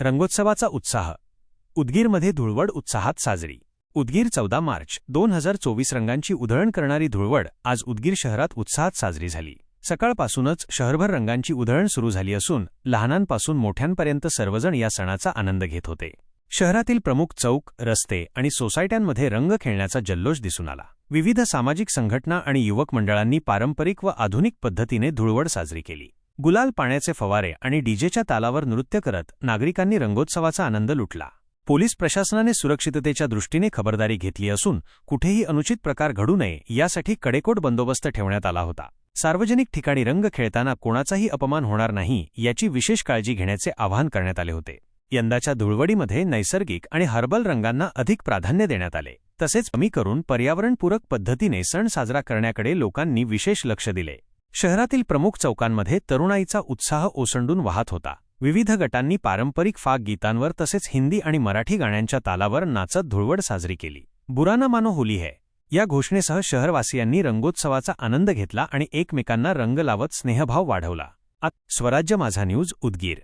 रंगोत्सवाचा उत्साह. उदगीरमध्ये धुळवड उत्साहात साजरी. उदगीर चौदा मार्च दोन हजार चोवीस रंगांची उधळण करणारी धुळवड आज उदगीर शहरात उत्साहात साजरी झाली. सकाळपासूनच शहरभर रंगांची उधळण सुरू झाली असून लहानांपासून मोठ्यांपर्यंत सर्वजण या सणाचा आनंद घेत होते. शहरातील प्रमुख चौक रस्ते आणि सोसायट्यांमध्ये रंग खेळण्याचा जल्लोष दिसून आला. विविध सामाजिक संघटना आणि युवक मंडळांनी पारंपरिक व आधुनिक पद्धतीने धुळवड साजरी केली. गुलाल पाण्याचे फवारे आणि डीजेच्या तालावर नृत्य करत नागरिकांनी रंगोत्सवाचा आनंद लुटला. पोलीस प्रशासनाने सुरक्षिततेच्या दृष्टीने खबरदारी घेतली असून कुठेही अनुचित प्रकार घडू नये यासाठी कडेकोट बंदोबस्त ठेवण्यात आला होता. सार्वजनिक ठिकाणी रंग खेळताना कोणाचाही अपमान होणार नाही याची विशेष काळजी घेण्याचे आवाहन करण्यात आले होते. यंदाच्या धुळवडीमध्ये नैसर्गिक आणि हर्बल रंगांना अधिक प्राधान्य देण्यात आले. तसेच कमी करून पर्यावरणपूरक पद्धतीने सण साजरा करण्याकडे लोकांनी विशेष लक्ष दिले. शहरातील प्रमुख चौकांमध्ये तरुणाईचा उत्साह ओसंडून वाहत होता. विविध गटांनी पारंपरिक फाग गीतांवर तसेच हिंदी आणि मराठी गाण्यांच्या तालावर नाचत धुळवड साजरी केली. बुराना मानो होली है. या घोषणेसह शहरवासियांनी रंगोत्सवाचा आनंद घेतला आणि एकमेकांना रंग लावत स्नेहभाव वाढवला. आत स्वराज्य माझा न्यूज उदगीर.